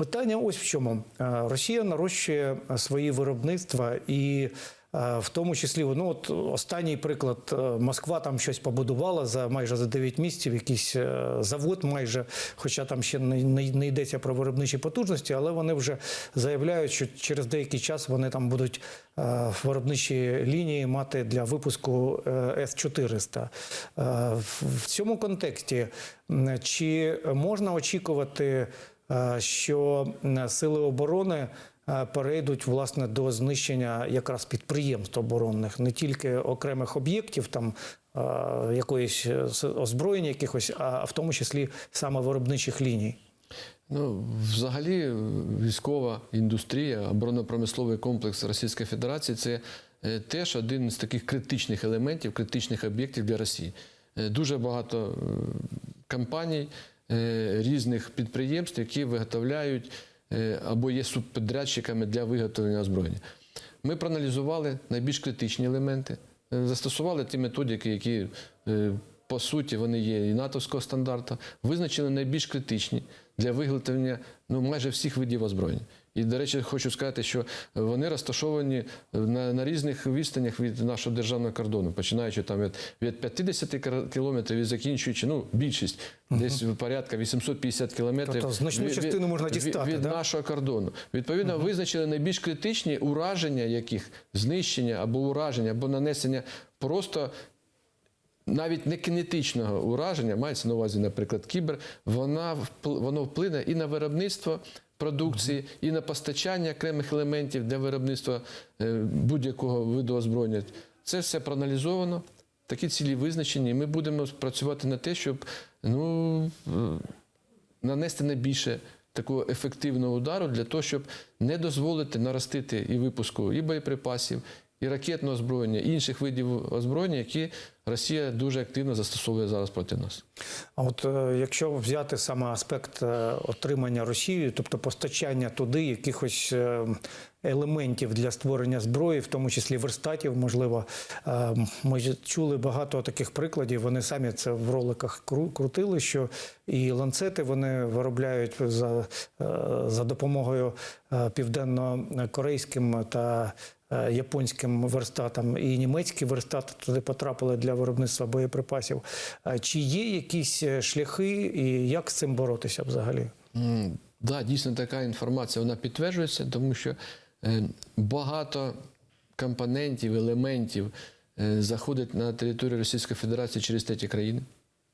Питання ось в чому. Е, Росія нарощує е, свої виробництва і. е, В тому числі, ну от останній приклад, Москва там щось побудувала за майже за 9 місяців, якийсь завод, майже, хоча там ще не, не, не йдеться про виробничі потужності, але вони вже заявляють, що через деякий час вони там будуть виробничі лінії мати для випуску С-400. Е, в- В цьому контексті чи можна очікувати, що сили оборони е, перейдуть власне до знищення якраз підприємств оборонних, не тільки окремих об'єктів, там е, якоїсь е, озброєння, якихось, а в тому числі саме виробничих ліній. Ну, взагалі, е, військова індустрія, оборонно-промисловий комплекс Російської Федерації це е, теж один з таких критичних елементів, критичних об'єктів для Росії. Е, Дуже багато е, компаній, е, різних підприємств, які виготовляють е, або є субпідрядчиками для виготовлення озброєння. Ми проаналізували найбільш критичні елементи, е, застосували ті методики, які е, по суті вони є і натовського стандарту, визначили найбільш критичні для виготовлення ну, майже всіх видів озброєння. І, до речі, хочу сказати, що вони розташовані на, на різних відстанях від нашого державного кордону, починаючи там від, від 50 кілометрів і закінчуючи, ну, більшість, десь порядка 850 кілометрів. Тобто значну від- частину можна дістати, від да? нашого кордону. Відповідно, визначили найбільш критичні ураження, яких знищення або ураження, або нанесення просто навіть не кинетичного ураження, мається на увазі, наприклад, кібер, вона воно вплине і на виробництво продукції, і на постачання окремих елементів для виробництва е, будь-якого виду озброєння. Це все проаналізовано. Такі цілі визначені. Ми будемо працювати на те, щоб ну, е, нанести найбільше такого ефективного удару для того, щоб не дозволити наростити і випуску і боєприпасів, і ракетного озброєння, і інших видів озброєння, які Росія дуже активно застосовує зараз проти нас. А от е, якщо взяти саме аспект е, отримання Росією, тобто постачання туди якихось е, елементів для створення зброї, в тому числі верстатів, можливо, ми чули багато таких прикладів. Вони самі це в роликах кру- крутили, що і ланцети вони виробляють за, за допомогою південно-корейським та японським верстатам і німецькі верстати туди потрапили для виробництва боєприпасів. Е, Чи є якісь е, шляхи і як з цим боротися взагалі? Так, да, дійсно така інформація вона підтверджується, тому що е, багато компонентів, елементів е, заходить на територію Російської Федерації через треті країни.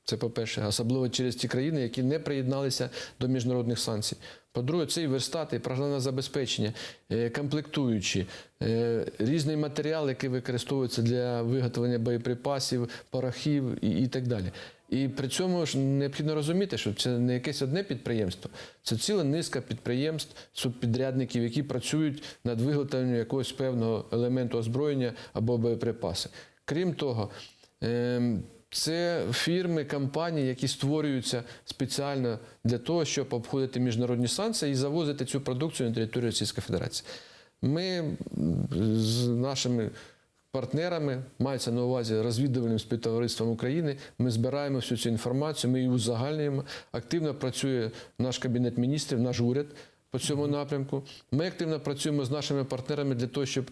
Це по-перше, особливо через ті країни, які не приєдналися до міжнародних санкцій. По-друге, це і верстати, і програмне забезпечення, е, комплектуючі, е, різний матеріал, який використовується для виготовлення боєприпасів, порохів і, і так далі. І при цьому ж необхідно розуміти, що це не якесь одне підприємство, це ціла низка підприємств, субпідрядників, які працюють над виготовленням якогось певного елементу озброєння або боєприпаси. Крім того, ем, це фірми, компанії, які створюються спеціально для того, щоб обходити міжнародні санкції і завозити цю продукцію на територію Російської Федерації. Ми з нашими партнерами, мається на увазі розвідувальним співтовариством України, ми збираємо всю цю інформацію, ми її узагальнюємо. Активно працює наш кабінет міністрів, наш уряд по цьому напрямку. Ми активно працюємо з нашими партнерами для того, щоб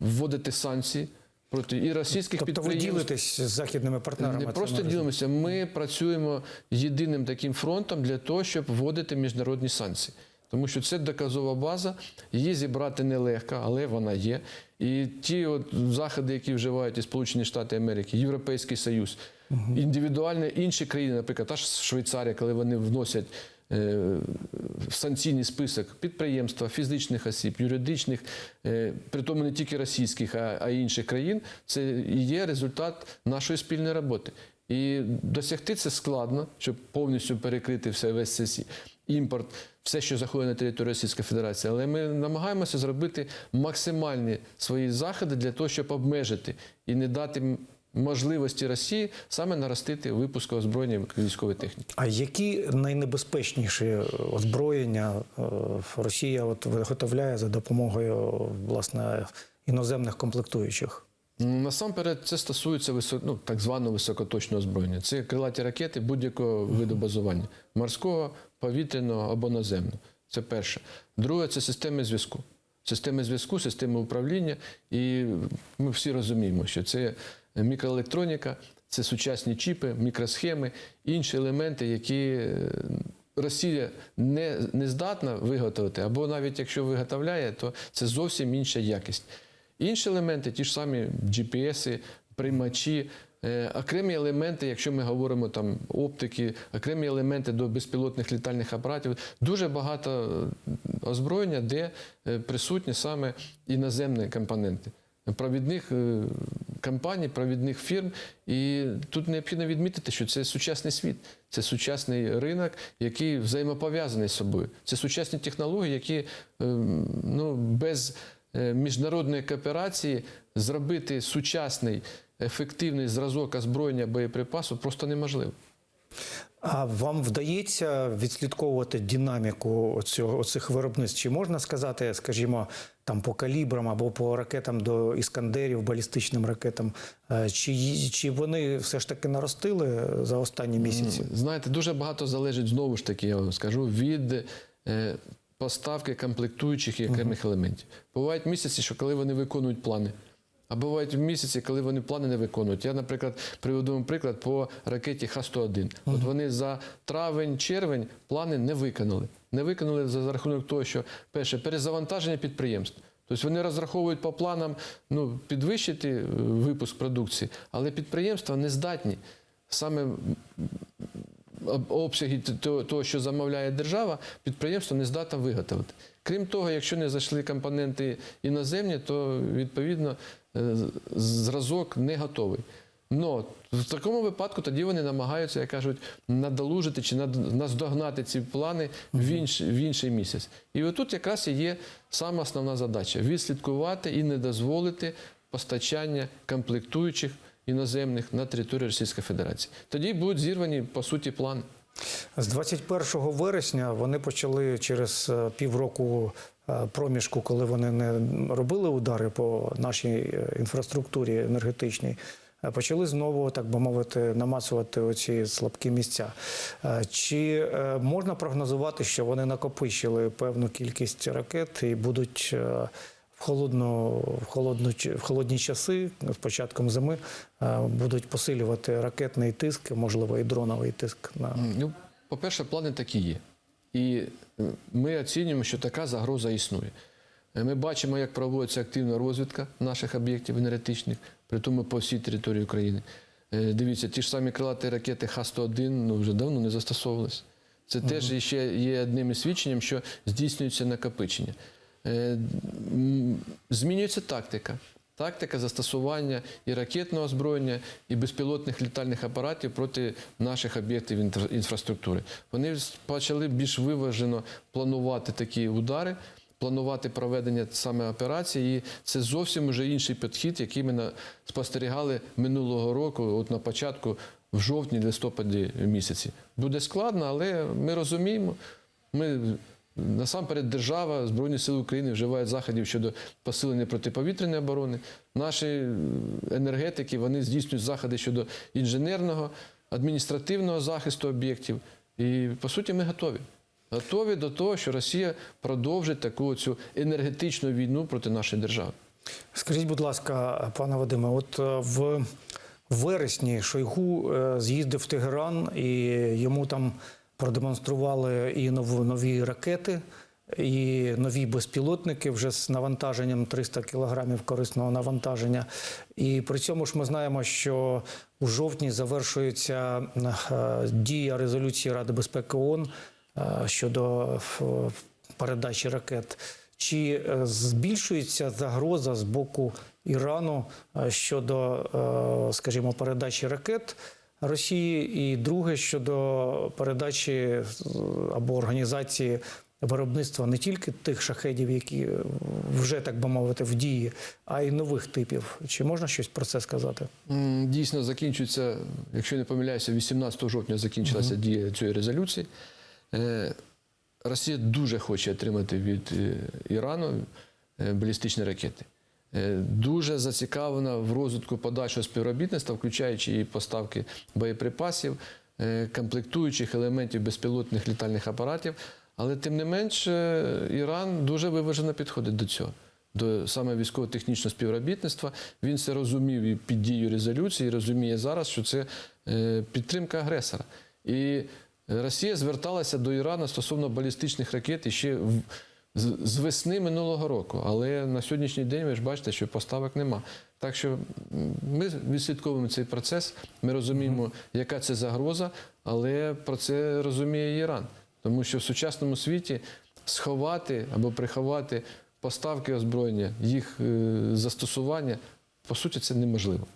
вводити санкції проти і російських Тобто ви ділитесь з західними партнерами? Не просто ділимося, ми працюємо єдиним таким фронтом для того, щоб вводити міжнародні санкції. Тому що це доказова база, її зібрати нелегко, але вона є. І ті от заходи, які вживають і Сполучені Штати Америки, Європейський Союз, індивідуально інші країни, наприклад, та ж Швейцарія, коли вони вносять в санкційний список підприємства, фізичних осіб, юридичних, е, при тому не тільки російських, а, й інших країн, це і є результат нашої спільної роботи. І досягти це складно, щоб повністю перекрити все весь цей імпорт, все, що заходить на територію Російської Федерації. Але ми намагаємося зробити максимальні свої заходи для того, щоб обмежити і не дати можливості Росії саме наростити випуск озброєння військової техніки. А які найнебезпечніші озброєння е, Росія от виготовляє за допомогою власне іноземних комплектуючих? Ну, Насамперед, це стосується висо- ну, так званого високоточного озброєння. Це крилаті ракети будь-якого виду базування морського, повітряного або наземного. Це перше. Друге це системи зв'язку. Системи зв'язку, системи управління. І ми всі розуміємо, що це мікроелектроніка, це сучасні чіпи, мікросхеми, інші елементи, які е, Росія не, не здатна виготовити, або навіть якщо виготовляє, то це зовсім інша якість. Інші елементи, ті ж самі GPS, приймачі, окремі елементи, якщо ми говоримо там оптики, окремі елементи до безпілотних літальних апаратів, дуже багато е, озброєння, де е, присутні саме іноземні компоненти. Провідних е, компаній, провідних фірм, і тут необхідно відмітити, що це сучасний світ, це сучасний ринок, який взаємопов'язаний з собою. Це сучасні технології, які е, ну, без е, міжнародної кооперації зробити сучасний ефективний зразок озброєння боєприпасу просто неможливо. А вам вдається відслідковувати динаміку цього цих виробництв? Чи можна сказати, скажімо, там по калібрам або по ракетам до іскандерів, балістичним ракетам, е, чи, чи вони все ж таки наростили за останні місяці? Знаєте, дуже багато залежить знову ж таки, я вам скажу, від е, поставки комплектуючих і окремих елементів. Бувають місяці, що коли вони виконують плани. А бувають місяці, коли вони плани не виконують. Я, наприклад, приведу вам приклад по ракеті Х-101. От вони за травень-червень плани не виконали. Не виконали за рахунок того, що перше перезавантаження підприємств. Тобто вони розраховують по планам ну, підвищити е, випуск продукції, але підприємства не здатні саме обсяги того, що замовляє держава, підприємство не здатне виготовити. Крім того, якщо не зайшли компоненти іноземні, то відповідно зразок не готовий. Но в такому випадку тоді вони намагаються, як кажуть, надолужити чи над- наздогнати ці плани в, інш, в інший місяць. І отут якраз і є сама основна задача відслідкувати і не дозволити постачання комплектуючих іноземних на територію Російської Федерації. Тоді будуть зірвані по суті плани. З 21 вересня вони почали через е, півроку е, проміжку, коли вони не робили удари по нашій е, інфраструктурі енергетичній. Почали знову, так би мовити, намацувати оці слабкі місця. Чи можна прогнозувати, що вони накопичили певну кількість ракет і будуть в холодну, в холодну в холодні часи з початком зими е, будуть посилювати ракетний тиск, можливо, і дроновий тиск на Ну, по-перше, плани такі є. І ми оцінюємо, що така загроза існує. Е, Ми бачимо, як проводиться активна розвідка наших об'єктів енергетичних, при тому по всій території України. Е, Дивіться, ті ж самі крилаті ракети Х-101 ну, вже давно не застосовувалися. Це теж ще є одним із свідченням, що здійснюється накопичення. Е, Змінюється тактика. Тактика застосування і ракетного озброєння, і безпілотних літальних апаратів проти наших об'єктів інфраструктури. Вони почали більш виважено планувати такі удари, планувати проведення саме операції. І це зовсім уже інший підхід, який ми спостерігали минулого року, от на початку, в жовтні-листопаді місяці. Буде складно, але ми розуміємо. Ми Насамперед, держава, Збройні Сили України вживають заходів щодо посилення протиповітряної оборони. Наші е, енергетики вони здійснюють заходи щодо інженерного, адміністративного захисту об'єктів. І по суті, ми готові. Готові до того, що Росія продовжить таку цю енергетичну війну проти нашої держави. Скажіть, будь ласка, пане Вадиме, от е, в вересні Шойгу е, з'їздив в Тегеран і йому там продемонстрували і нов- нові ракети, і нові безпілотники вже з навантаженням 300 кілограмів корисного навантаження. І при цьому ж ми знаємо, що у жовтні завершується е, дія резолюції Ради безпеки ООН е, щодо передачі ракет. Чи е, збільшується загроза з боку Ірану щодо, скажімо, передачі ракет Росії, і друге щодо передачі або організації виробництва не тільки тих шахедів, які е, вже так би мовити в дії, а й нових типів? Чи можна щось про це сказати? Дійсно закінчується, якщо не помиляюся, 18 жовтня закінчилася дія цієї резолюції. Е, Росія дуже хоче отримати від е, Ірану балістичні ракети. Е, Дуже зацікавлена в розвитку подальшого співробітництва, включаючи і поставки боєприпасів, е, комплектуючих елементів безпілотних літальних апаратів. Але тим не менш, е, Іран дуже виважено підходить до цього. До саме військово-технічного співробітництва він це розумів і під дією резолюції, і розуміє зараз, що це підтримка агресора. І Росія зверталася до Ірану стосовно балістичних ракет ще в- з весни минулого року. Але на сьогоднішній день ви ж бачите, що поставок нема. Так що ми відслідковуємо цей процес, ми розуміємо, яка це загроза, але про це розуміє Іран. Тому що в сучасному світі сховати або приховати поставки озброєння, їх е, застосування, по суті, це неможливо.